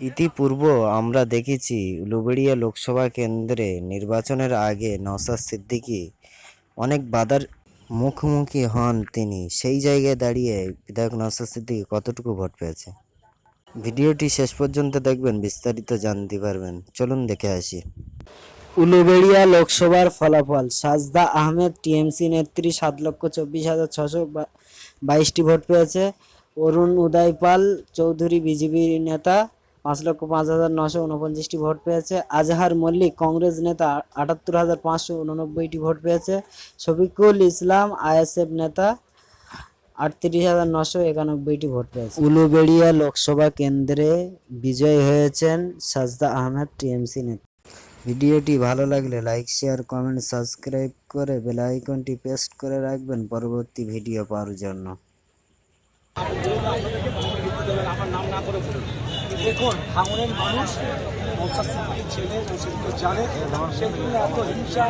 ইতিপূর্ব আমরা দেখেছি উলুবেড়িয়া লোকসভা কেন্দ্রে নির্বাচনের আগে নওশাদ সিদ্দিকি অনেক বাধার মুখোমুখি হন তিনি। সেই জায়গায় দাঁড়িয়ে বিধায়ক নওশাদ সিদ্দিকি কতটুকু ভোট পেয়েছে? ভিডিওটি শেষ পর্যন্ত দেখবেন, বিস্তারিত জানতে পারবেন। চলুন দেখে আসি। উলুবেড়িয়া লোকসভার ফলাফল, সাজদা আহমেদ টিএমসি নেত্রী সাত লক্ষ চব্বিশ হাজার ছশো বাইশটি ভোট পেয়েছে। অরুণ উদয় পাল চৌধুরী বিজেপি নেতা পাঁচ লক্ষ পাঁচ হাজার নশো উনপঞ্চাশটি ভোট পেয়েছে। আজহার মল্লিক, কংগ্রেস নেতা, আটাত্তর হাজার পাঁচশো উননব্বইটি ভোট পেয়েছে। শফিকুল ইসলাম, আইএসএফ নেতা, আটত্রিশ হাজার নশো একানব্বইটি ভোট পেয়েছে। উলুবেড়িয়া লোকসভা কেন্দ্রে বিজয় হয়েছেন সাজদা আহমেদ, টিএমসি নেতা। ভিডিওটি ভালো লাগলে লাইক, শেয়ার, কমেন্ট, সাবস্ক্রাইব করে বেল আইকনটি পেস্ট করে রাখবেন পরবর্তী ভিডিও পাওয়ার জন্য। দেখুন ভাঙনের মানুষ সিদ্দিকির ছেলে জানে সেগুলো এত হিংসা